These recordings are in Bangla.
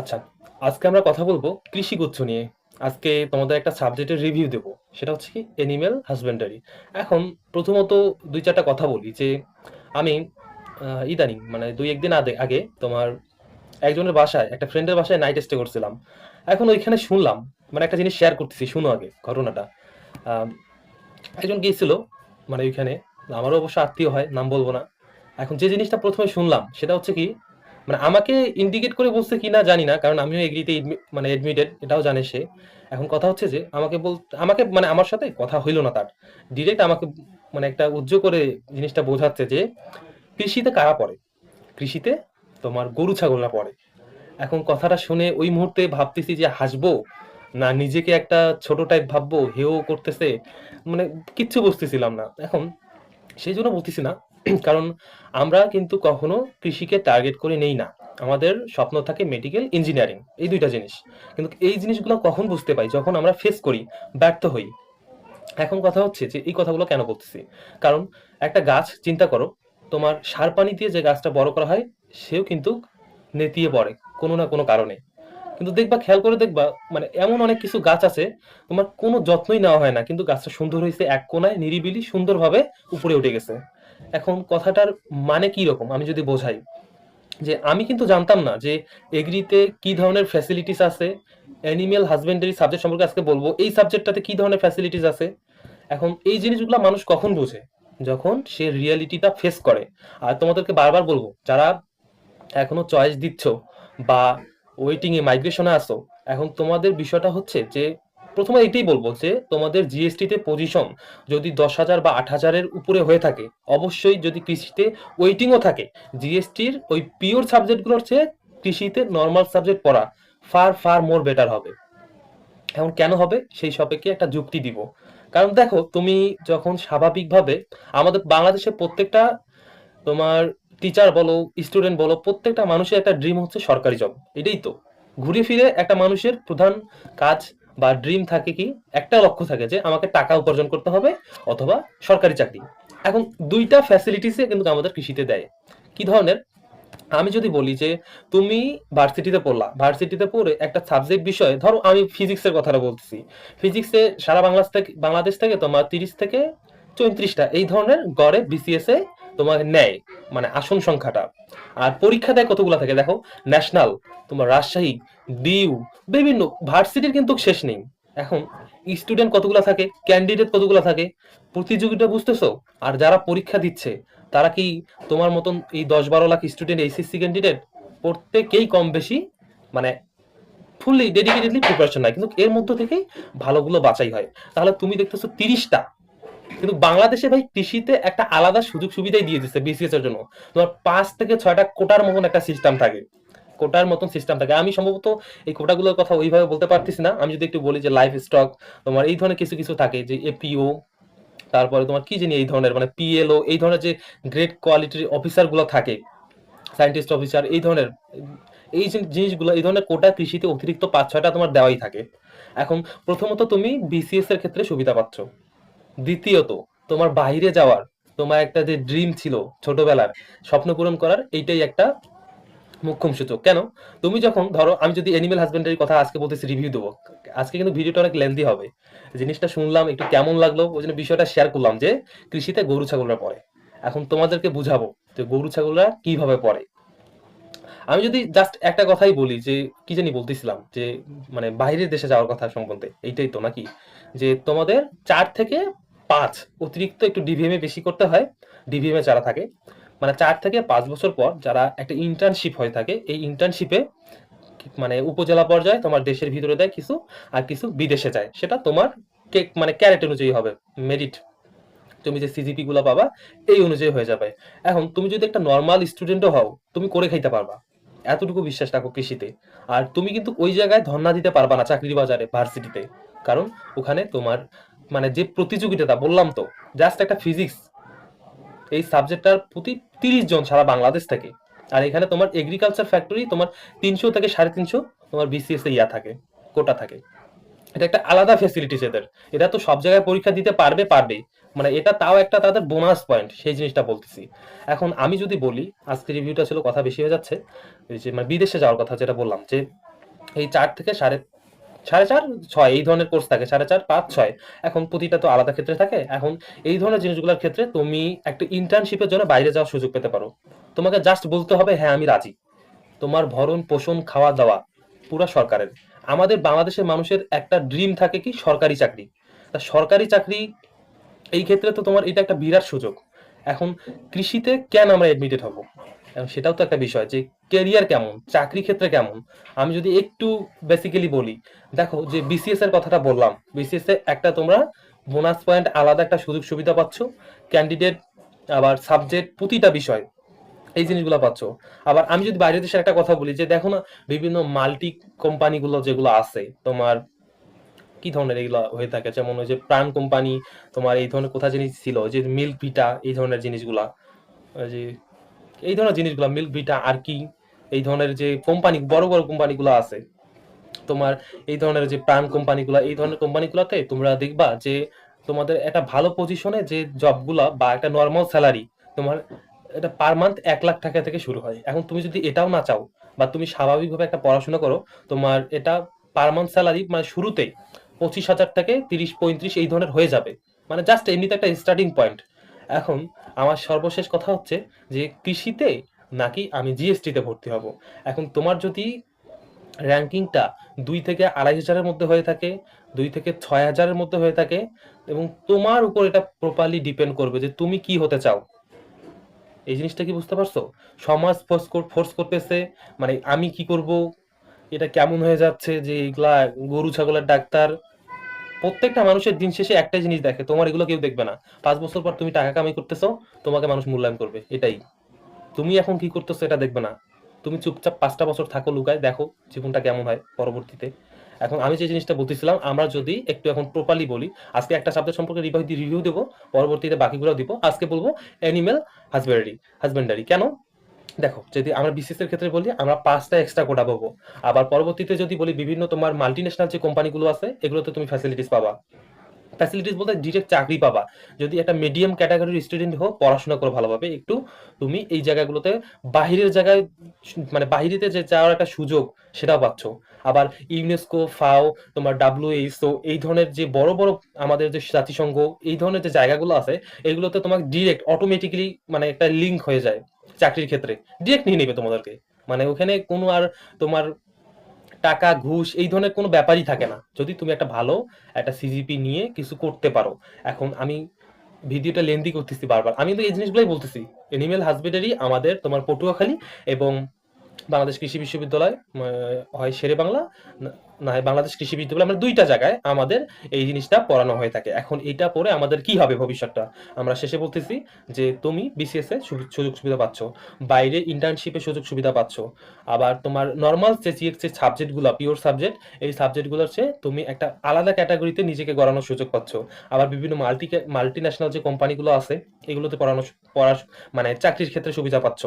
আচ্ছা, আজকে আমরা কথা বলব কৃষিগুচ্ছ নিয়ে। আজকে তোমাদের একটা সাবজেক্টের রিভিউ দেব। সেটা হচ্ছে কি অ্যানিম্যাল হাসব্যান্ডারি। এখন প্রথমত ২-৪ টা কথা বলি যে আমি ইদানিং মানে ২-১ দিন আদে আগে তোমার একজনের বাসায়, একটা ফ্রেন্ডের বাসায় নাইট স্টে করছিলাম। এখন ওইখানে শুনলাম মানে একটা জিনিস শেয়ার করতেছি শুনো আগে ঘটনাটা। একজন গিয়েছিল মানে ওইখানে, আমারও অবশ্য আত্মীয় হয়, নাম বলব না। এখন যে জিনিসটা প্রথমে শুনলাম সেটা হচ্ছে কি মানে আমাকে ইন্ডিকেট করে বলছে কিনা জানি না। কারণ আমিও এগ্রিতে মানে এডমিটেড এটাও জানে সে। এখন কথা হচ্ছে যে, আমাকে বল আমাকে মানে আমার সাথে কথা হইল না তার। ডিরেক্ট আমাকে মানে একটা উজ্জ করে জিনিসটা বোঝাচ্ছে যে, কৃষিতে কারা পড়ে? কৃষিতে তোমার গরু ছাগলরা পড়ে। এখন কথাটা শুনে ওই মুহূর্তে ভাবতেছি যে হাসবো? না নিজেকে একটা ছোট টাইপ ভাববো? হেও করতেছে। মানে কিচ্ছু বুঝতেছিলাম না। এখন সেই জন্য বলতেছি না। কারণ আমরা কিন্তু কখনো কৃষিকে টার্গেট করে নেই না। আমাদের স্বপ্ন থাকে মেডিকেল, ইঞ্জিনিয়ারিং এই দুইটা জিনিস। কিন্তু এই জিনিসগুলো কখন বুঝতে পাই? যখন আমরা ফেস করি, ব্যর্থ হই। এখন কথা হচ্ছে যে এই কথাগুলো কেন বলতেছি? কারণ একটা গাছ চিন্তা করো, তোমার সার পানি দিয়ে যে গাছটা বড় করা হয়, সেও কিন্তু নেতিয়ে পড়ে কোনো না কোনো কারণে। কিন্তু দেখবা খেয়াল করে দেখবা মানে এমন অনেক কিছু গাছ আছে, তোমার কোনো যত্নই নেওয়া হয় না। কিন্তু গাছটা সুন্দর হয়েছে এক কোণায় নিরিবিলি সুন্দরভাবে উপরে উঠে গেছে। এখন কথাটার মানে কি রকম? আমি যদি বোঝাই, যে আমি কিন্তু জানতাম না যে এগ্রিতে কি ধরনের ফ্যাসিলিটিস আছে। অ্যানিমেল হাসব্যান্ডারি সাবজেক্ট সম্পর্কে আজকে বলব এই সাবজেক্টটাতে কি ধরনের ফ্যাসিলিটিস আছে। এখন এই জিনিসগুলো মানুষ কখন বোঝে? যখন সে রিয়ালিটিটা ফেস করে। আর তোমাদেরকে বারবার বলব যারা এখনও চয়েস দিচ্ছ বা ওয়েটিংয়ে মাইগ্রেশনে আসো এখন তোমাদের বিষয়টা হচ্ছে যে ১ম এ এটাই বলব যে তোমাদের জিএসটি তে পজিশন যদি ১০,০০০ বা আট হাজারের উপরে হয়ে থাকে, অবশ্যই যদি কৃষিতে ওয়েটিং ও থাকে, জিএসটির ওই পিওর সাবজেক্টগুলোর চেয়ে কৃষিতে নর্মাল সাবজেক্ট পড়া ফার, ফার মোর বেটার হবে। এখন কেন হবে? সেই সাপেক্ষে একটা যুক্তি দিব। কারণ দেখো তুমি যখন স্বাভাবিকভাবে আমাদের বাংলাদেশে প্রত্যেকটা তোমার টিচার বলো, স্টুডেন্ট বলো, প্রত্যেকটা মানুষের একটা ড্রিম হচ্ছে সরকারি জব। এটাই তো। ঘুরে ফিরে একটা মানুষের প্রধান কাজ বা ড্রিম থাকে কি? একটা লক্ষ্য থাকে যে আমাকে টাকা উপার্জন করতে হবে অথবা সরকারি চাকরি। এখন দুইটা ফ্যাসিলিটিসে কিন্তু আমাদের কৃষিতে দেয়। কি ধরনের? আমি যদি বলি যে তুমি ভার্সিটিতে পড়লা। ভার্সিটিতে পড়ে একটা সাবজেক্ট বিষয়, ধরো আমি ফিজিক্সের কথাটা বলতেছি। ফিজিক্সে সারা বাংলাদেশ থেকে বাংলাদেশ থেকে তোমার ৩০ থেকে চৌত্রিশটা, এই ধরনের গড়ে বিসিএস এ তোমার নেয়। মানে আসন সংখ্যাটা। আর পরীক্ষা দেয় কতগুলা থাকে দেখো? ন্যাশনাল, তোমার রাজশাহী, ডিউ বিভিন্ন ভার্সিটির কিন্তু শেষ নেই। এখন স্টুডেন্ট কতগুলা থাকে? ক্যান্ডিডেট কতগুলা থাকে? প্রতিযোগিতা বুঝতেছো? আর যারা পরীক্ষা দিচ্ছে, তারা কি তোমার মতন এই দশ বারো লাখ স্টুডেন্ট এইচএসসি ক্যান্ডিডেট প্রত্যেকেই কম বেশি মানে ফুললি ডেডিকেটেডলি প্রিপারেশন নেয়। কিন্তু এর মধ্য থেকেই ভালোগুলো বাছাই হয়। তাহলে তুমি দেখতেছো ৩০ টা। কিন্তু বাংলাদেশে ভাই কৃষিতে একটা আলাদা সুযোগ সুবিধাই দিয়ে দিচ্ছে বিসিএস এর জন্য। তোমার পাঁচ থেকে ছয়টা কোটার মতন একটা সিস্টেম থাকে। কোটার মতন সিস্টেম থাকে। আমি সম্ভবত এই কোটাগুলোর কথা ওইভাবে বলতে পারতেছি না। আমি যদি একটু বলি যে লাইফ স্টক তোমার এই ধরনের কিছু, কিছু থাকে যে এপিও তারপরে তোমার কি জানি এই ধরনের মানে পিএলও এই ধরনের যে গ্রেট কোয়ালিটির অফিসারগুলো থাকে। সায়েন্টিস্ট অফিসার এই ধরনের এই জিনিসগুলো এই ধরনের কোটা কৃষিতে অতিরিক্ত পাঁচ ছয়টা তোমার দেওয়াই থাকে। এখন প্রথমত তুমি বিসিএস এর ক্ষেত্রে সুবিধা পাচ্ছ। দ্বিতীয়ত, তোমার বাহিরে যাওয়ার, তোমার একটা যে ড্রিম ছিল ছোটবেলার, স্বপ্ন পূরণ করার, এইটাই একটা মোক্ষম সূচক। কেন? তুমি যখন ধরো, আমি যদি অ্যানিমেল হাসব্যান্ডারির কথা আজকে বলতেছি রিভিউ দেবো আজকে কিন্তু ভিডিওটা অনেক লেন্দি হবে। জিনিসটা শুনলাম, একটু কেমন লাগল, ওই জন্য বিষয়টা শেয়ার করলাম যে, কৃষিতে গরু ছাগলরা পড়ে। এখন তোমাদেরকে বুঝাবো যে গরু ছাগলরা কীভাবে পড়ে। আমি যদি জাস্ট একটা কথাই বলি যে, কি জানি বলতেছিলাম, যে মানে বাইরের দেশে যাওয়ার কথা সম্বন্ধে, এইটাই তো নাকি? যে তোমাদের চার থেকে ৫ অতিরিক্ত একটু ডিভিএম এ বেশি করতে হয়। ডিভিএম যারা থাকে মানে চার থেকে পাঁচ বছর পর যারা একটা ইন্টার্নশিপ হয়ে থাকে, এই ইন্টার্নশিপে মানে উপজেলা পর্যায়ে তোমার দেশের ভিতরে দেয় কিছু আর কিছু বিদেশে যায়। সেটা তোমার কে মানে ক্যারেট অনুযায়ী হবে। মেরিট তুমি যে সিজিপি গুলো পাবা এই অনুযায়ী হয়ে যাবে। এখন তুমি যদি একটা নরমাল স্টুডেন্টও হও, তুমি করে খাইতে পারবা। এতটুকু বিশ্বাস রাখো কৃষিতে। আর তুমি কিন্তু ওই জায়গায় ধর্ণা দিতে পারবা না চাকরির বাজারে ভার্সিটিতে। কারণ ওখানে তোমার মানে যে প্রতিযোগিতাটা বললাম তো জাস্ট একটা ফিজিক্স এই সাবজেক্টটার প্রতি ৩০ জন সারা বাংলাদেশ থেকে। আর এখানে তোমার এগ্রিকালচার ফ্যাক্টরি তোমার ৩০০ থেকে ৩৫০ তোমার বিসিএস এ ইয়া থাকে, কোটা থাকে। এটা একটা আলাদা ফেসিলিটিস এদের। এটা তো সব জায়গায় পরীক্ষা দিতে পারবে, পারবে। মানে এটা তাও একটা তাদের বোনাস পয়েন্ট সেই জিনিসটা বলতেছি। এখন আমি যদি বলি আজকে রিভিউটা ছিল কথা বেশি হয়ে যাচ্ছে। যে মানে বিদেশে যাওয়ার কথা যেটা বললাম যে এই চার থেকে সাড়ে সাড়ে চার, ছয়, এই ধরনের কোর্স থাকে, সাড়ে চার, পাঁচ, ছয়। এখন প্রতিটা তো আলাদা ক্ষেত্রে থাকে। এখন এই ধরনের জিনিসগুলোর ক্ষেত্রে তুমি একটা ইন্টার্নশিপের জন্য বাইরে যাওয়ার সুযোগ পেতে পারো। তোমাকে জাস্ট বলতে হবে হ্যাঁ আমি রাজি। তোমার ভরণ পোষণ, খাওয়া দাওয়া পুরা সরকারের। আমাদের বাংলাদেশের মানুষের একটা ড্রিম থাকে কি? সরকারি চাকরি। তা সরকারি চাকরি, এই ক্ষেত্রে তো তোমার এটা একটা বিরাট সুযোগ। এখন কৃষিতে কেন আমরা এডমিটেড হব? এখন সেটাও তো একটা বিষয় যে কেরিয়ার কেমন? চাকরি ক্ষেত্রে কেমন? আমি যদি একটু বেসিক্যালি বলি, দেখো যে বিসিএস এর কথাটা বললাম বিসিএস এ একটা তোমরা বোনাস পয়েন্ট আলাদা একটা সুযোগ সুবিধা পাচ্ছ ক্যান্ডিডেট আবার সাবজেক্ট প্রতিটা বিষয়, এই জিনিসগুলো পাচ্ছ। আবার আমি যদি বাইরের দেশের একটা কথা বলি, যে দেখো না, বিভিন্ন মাল্টি কোম্পানিগুলো যেগুলো আছে, তোমার কি ধরনের এগুলো হয়ে থাকে? যেমন ওই যে প্রাণ কোম্পানি তোমার এই ধরনের কোথা জিনিস ছিল? যে মিল্ক ভিটা এই ধরনের জিনিসগুলা যে এই ধরনের জিনিসগুলা মিল্ক ভিটা আর কি এই ধরনের যে কোম্পানি, বড় বড় কোম্পানিগুলো আছে, তোমার এই ধরনের যে প্রাণ কোম্পানিগুলো, এই ধরনের কোম্পানিগুলোতে তোমরা দেখবা যে তোমাদের একটা ভালো পজিশনে যে জবগুলা বা একটা নর্মাল স্যালারি তোমার এটা পার মান্থ এক লাখ টাকা থেকে শুরু হয়। এখন তুমি যদি এটাও না চাও বা তুমি স্বাভাবিকভাবে একটা পড়াশোনা করো, তোমার এটা পার মান্থ স্যালারি মানে শুরুতেই পঁচিশ হাজার থেকে তিরিশ, পঁয়ত্রিশ এই ধরনের হয়ে যাবে। মানে জাস্ট এমনিতে একটা স্টার্টিং পয়েন্ট এখন আমার সর্বশেষ কথা হচ্ছে যে কৃষিতে নাকি আমি জিএসটিতে ভর্তি হব? এখন তোমার যদি র্যাঙ্কিংটা দুই থেকে আড়াই হাজারের মধ্যে হয়ে থাকে, দুই থেকে ছয় হাজারের মধ্যে হয়ে থাকে, এবং তোমার উপর এটা প্রপারলি ডিপেন্ড করবে যে তুমি কি হতে চাও। এই জিনিসটা কি বুঝতে পারছ? সমাজ ফোর্স ফোর্স করতেছে মানে আমি কি করব? এটা কেমন হয়ে যাচ্ছে যে এগুলা গরু, ছাগলের ডাক্তার? প্রত্যেকটা মানুষের দিন শেষে একটাই জিনিস দেখে, তোমার এগুলো কেউ দেখবে না। পাঁচ বছর পর তুমি টাকা কামাই করতেছো, তোমাকে মানুষ মূল্যায়ন করবে, এটাই। তুমি এখন কি করতেছো এটা দেখবে না। তুমি চুপচাপ পাঁচটা বছর থাকো লুকায়, দেখো জীবনটা কেমন হয় পরবর্তীতে। এখন আমি যে জিনিসটা বলতেছিলাম, আমরা যদি একটু এখন প্রপারলি বলি, আজকে একটা সাবজেক্ট সম্পর্কে রিভিউ দেবো, পরবর্তীতে বাকিগুলো দিব। আজকে বলব অ্যানিমেল হাজবেন্ডারি হাজবেন্ডারি কেন? দেখো, যদি আমরা বিসিএস এর ক্ষেত্রে বলি, আমরা পাঁচটা এক্সট্রা কোটা পাবো। আবার পরবর্তীতে যদি বলি বিভিন্ন তোমার মাল্টি ন্যাশনাল যে কোম্পানিগুলো আছে, এগুলোতে তুমি ফ্যাসিলিটিস পাবা। ফ্যাসিলিটিস বলতে ডিরেক্ট চাকরি পাবা। যদি একটা মিডিয়াম ক্যাটাগরির স্টুডেন্ট হোক পড়াশোনা করো ভালোভাবে, একটু তুমি এই জায়গাগুলোতে বাহিরের জায়গায় মানে বাহিরেতে যে যাওয়ার একটা সুযোগ, সেটাও পাচ্ছ। আবার ইউনেস্কো ফাও তোমার ডাব্লিউএইচও এই ধরনের যে বড় বড় আমাদের যে জাতিসংঘ, এই ধরনের যে জায়গাগুলো আছে, এগুলোতে তোমার ডিরেক্ট অটোমেটিক্যালি মানে একটা লিঙ্ক হয়ে যায় চাকরির ক্ষেত্রে। ডিরেক্ট নিয়ে নেবে তোমাদেরকে। মানে ওখানে কোনো আর তোমার টাকা, ঘুষ এই ধরনের কোনো ব্যাপারই থাকে না। যদি তুমি একটা ভালো একটা সিজিপি নিয়ে কিছু করতে পারো। এখন আমি ভিডিওটা লেন্দি করতেছি বারবার। আমি তো এই জিনিসগুলোই বলতেছি। এনিমেল হাজবেন্ডারি আমাদের তোমার পটুয়াখালী এবং বাংলাদেশ কৃষি বিশ্ববিদ্যালয় হয় শেরে বাংলা, না- হয় বাংলাদেশ কৃষি বিশ্ববিদ্যালয়, আমরা দুইটা জায়গায় আমাদের এই জিনিসটা পড়ানো হয়ে থাকে। এখন এটা পড়ে আমাদের কি হবে ভবিষ্যৎটা? আমরা শেষে বলতেছি যে তুমি বিসিএস এ সুযোগ সুবিধা পাচ্ছ, বাইরে ইন্টার্নশিপে সুযোগ সুবিধা পাচ্ছ, আবার তোমার নর্মাল যে জিএক্স যে সাবজেক্টগুলো পিওর সাবজেক্ট এই সাবজেক্টগুলোর চেয়ে তুমি একটা আলাদা ক্যাটাগরিতে নিজেকে গড়ানোর সুযোগ পাচ্ছ। আবার বিভিন্ন মাল্টি মাল্টি ন্যাশনাল যে কোম্পানিগুলো আছে, এগুলোতে পড়ানো পড়ার মানে চাকরির ক্ষেত্রে সুবিধা পাচ্ছ।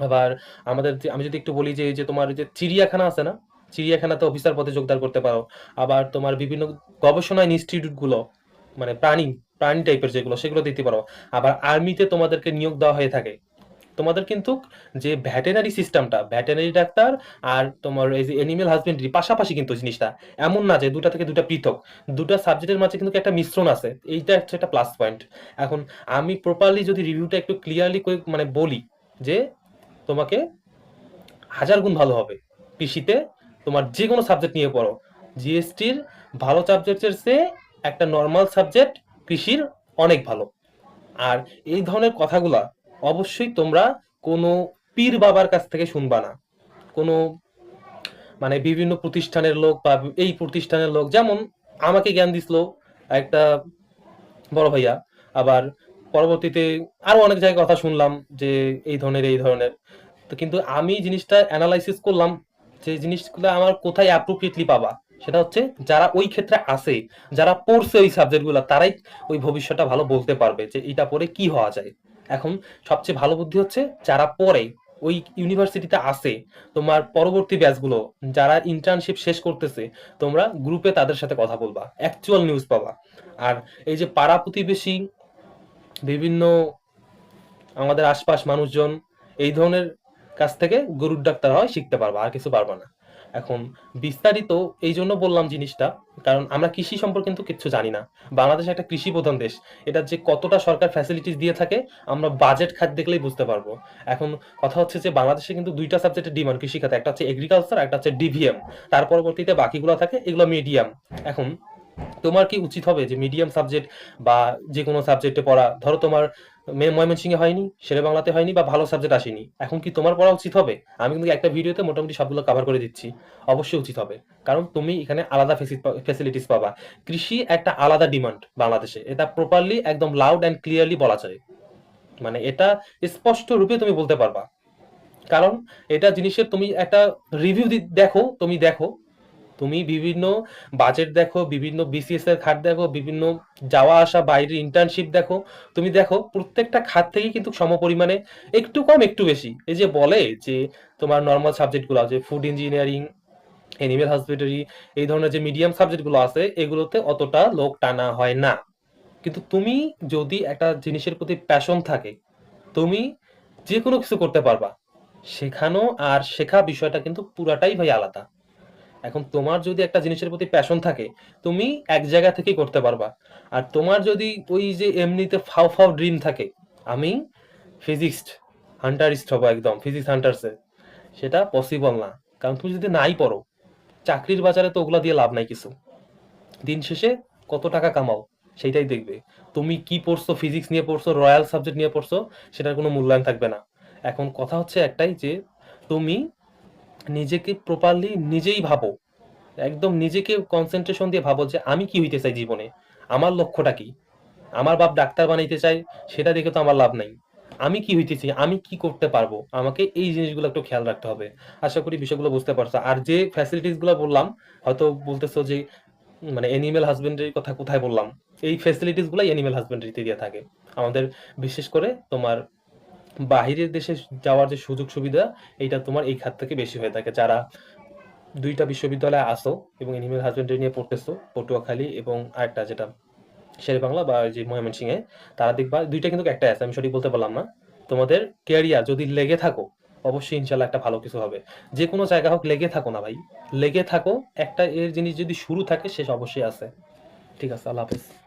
আবার আমাদের আমি যদি একটু বলি যে যে তোমার যে চিড়িয়াখানা আছে না? চিড়িয়াখানাতে অফিসার পদে যোগদান করতে পারো। আবার তোমার বিভিন্ন গবেষণা ইনস্টিটিউটগুলো মানে প্রাণী প্রাণী টাইপের যেগুলো, সেগুলো দিতে পারো। আবার আর্মিতে তোমাদেরকে নিয়োগ দেওয়া হয়ে থাকে। তোমাদের কিন্তু যে ভ্যাটেনারি সিস্টেমটা ভ্যাটেনারি ডাক্তার আর তোমার এই যে এনিমেল হাজবেন্ডারি পাশাপাশি কিন্তু জিনিসটা। এমন না যে দুটা থেকে দুটা পৃথক। দুটা সাবজেক্টের মাঝে কিন্তু একটা মিশ্রণ আছে। এইটা হচ্ছে একটা প্লাস পয়েন্ট এখন আমি প্রপারলি যদি রিভিউটা একটু ক্লিয়ারলি মানে বলি যে তোমাকে হাজার গুণ ভালো হবে। কৃষিতে তোমার যে কোনো সাবজেক্ট নিয়ে পড়ো। জিএসটির ভালো সাবজেক্টের চেয়ে একটা নর্মাল সাবজেক্ট কৃষির অনেক ভালো। আর এই ধরনের কথাগুলা অবশ্যই তোমরা কোনো পীর বাবার কাছ থেকে শুনবা না। কোনো মানে বিভিন্ন প্রতিষ্ঠানের লোক বা এই প্রতিষ্ঠানের লোক, যেমন আমাকে জ্ঞান দিছিল একটা বড় ভাইয়া, আবার পরবর্তীতে আরও অনেক জায়গায় কথা শুনলাম যে এই ধরনের এই ধরনের। তো কিন্তু আমি জিনিসটা অ্যানালাইসিস করলাম যে জিনিসগুলো আমার কোথায় অ্যাপ্রোপ্রিয়েটলি পাবা। সেটা হচ্ছে যারা ওই ক্ষেত্রে আছে, যারা পড়ছে ওই সাবজেক্টগুলো, তারাই ওই ভবিষ্যৎটা ভালো বলতে পারবে যে এটা পড়ে কি হওয়া যায়। এখন সবচেয়ে ভালো বুদ্ধি হচ্ছে যারা পড়ে, ওই ইউনিভার্সিটিতে আছে, তোমার পরবর্তী ব্যাচগুলো যারা ইন্টার্নশিপ শেষ করতেছে, তোমরা গ্রুপে তাদের সাথে কথা বলবা অ্যাকচুয়াল নিউজ পাবা। আর এই যে পাড়া প্রতিবেশী বিভিন্ন আমাদের আশপাশ মানুষজন এই ধরনের কাছ থেকে গরুর ডাক্তার হয় শিখতে পারবা, আর কিছু পারবা না। এখন বিস্তারিত এই জন্য বললাম জিনিসটা, কারণ আমরা কৃষি সম্পর্কে কিন্তু কিচ্ছু জানি না। বাংলাদেশ একটা কৃষি প্রধান দেশ, এটা যে কতটা সরকার ফ্যাসিলিটিস দিয়ে থাকে, আমরা বাজেট খাত দেখলেই বুঝতে পারব। এখন কথা হচ্ছে যে বাংলাদেশে কিন্তু দুইটা সাবজেক্টের ডিমান্ড কৃষি খাতে, একটা হচ্ছে এগ্রিকালচার একটা হচ্ছে ডিভিএম তার পরবর্তীতে বাকিগুলো থাকে, এগুলো মিডিয়াম এখন তোমার কি উচিত হবে যে মিডিয়াম সাবজেক্ট বা যে কোনো সাবজেক্টে পড়া? ধরো তোমার ময়মনসিংহে হয়নি শেরে বাংলাতে হয়নি বা ভালো সাবজেক্ট আসেনি। এখন কি তোমার পড়া উচিত হবে? আমি কিন্তু একটা ভিডিওতে মোটামুটি সবগুলো কভার করে দিচ্ছি। অবশ্যই উচিত হবে। কারণ তুমি এখানে আলাদা ফেসিলিটিস পাবা। কৃষি একটা আলাদা ডিমান্ড বাংলাদেশে। এটা প্রপারলি একদম লাউড অ্যান্ড ক্লিয়ারলি বলা যায়। মানে এটা স্পষ্ট রূপে তুমি বলতে পারবা। কারণ এটা জিনিসের তুমি একটা রিভিউ দেখো, তুমি দেখো। তুমি বিভিন্ন বাজেট দেখো, বিভিন্ন বিসিএস এর খাত দেখো, বিভিন্ন যাওয়া আসা বাইরের ইন্টার্নশিপ দেখো, তুমি দেখো প্রত্যেকটা খাত থেকে কিন্তু সমপরিমাণে একটু কম, একটু বেশি। এই যে বলে যে তোমার নর্মাল সাবজেক্টগুলো আছে ফুড ইঞ্জিনিয়ারিং এনিমেল হাসপিটারি এই ধরনের যে মিডিয়াম সাবজেক্টগুলো আছে, এগুলোতে অতটা লোক টানা হয় না। কিন্তু তুমি যদি একটা জিনিসের প্রতি প্যাশন থাকে, তুমি যে কোনো কিছু করতে পারবা। শেখানো আর শেখা বিষয়টা কিন্তু পুরাটাই ভাই আলাদা। এখন তোমার যদি একটা জিনিসের প্রতি প্যাশন থাকে, তুমি এক জায়গা থেকেই করতে পারবা। আর তোমার যদি ওই যে এমনিতে ফাও ফাও ড্রিম থাকে, আমি ফিজিক্স হান্টারিস্ট হব একদম ফিজিক্স হান্টার্সে সেটা পসিবল না। কারণ তুমি যদি নাই পড়ো, চাকরির বাজারে তো ওগুলা দিয়ে লাভ নাই কিছু। দিন শেষে কত টাকা কামাও, সেইটাই দেখবে। তুমি কি পড়ছো ফিজিক্স নিয়ে পড়ছো রয়্যাল সাবজেক্ট নিয়ে পড়ছো, সেটার কোনো মূল্যায়ন থাকবে না। এখন কথা হচ্ছে একটাই যে, তুমি নিজেকে প্রপারলি নিজেই ভাবো। একদম নিজেকে কনসেন্ট্রেশন দিয়ে ভাবো যে, আমি কি হইতে চাই জীবনে? আমার লক্ষ্যটা কি? আমার বাপ ডাক্তার বানাইতে চাই সেটা দেখে তো আমার লাভ নাই। আমি কি হইতেছি? আমি কি করতে পারব? আমাকে এই জিনিসগুলো একটু খেয়াল রাখতে হবে। আশা করি বিষয়গুলো বুঝতে পারছ। আর যে ফ্যাসিলিটিসগুলো বললাম, হয়তো বলতেছো যে মানে এনিমেল হাজবেন্ডারির কথা কোথায় বললাম? এই ফ্যাসিলিটিসগুলো এনিমেল হাজবেন্ডারিতে দিয়ে থাকে। আমাদের, বিশেষ করে তোমার বাহিরের দেশে যাওয়ার যে সুযোগ সুবিধা, এইটা তোমার এই খাত থেকে বেশি হয়ে থাকে। যারা দুইটা বিশ্ববিদ্যালয়ে আসো এবং এনিমেল হাজবেন্ডারি নিয়ে পড়তেছো, পটুয়াখালী এবং আরেকটা যেটা শেরে বাংলা বা যে ময়মনসিংহে, তারা দেখবা দুইটা কিন্তু একটা আছে, আমি সঠিক বলতে পারলাম না। তোমাদের ক্যারিয়ার যদি লেগে থাকো, অবশ্যই ইনশাল্লাহ একটা ভালো কিছু হবে। যে কোনো জায়গা হোক, লেগে থাকো না ভাই। লেগে থাকো, একটা এর জিনিস যদি শুরু থাকে শেষ অবশ্যই আছে। ঠিক আছে, আল্লাহ হাফেজ।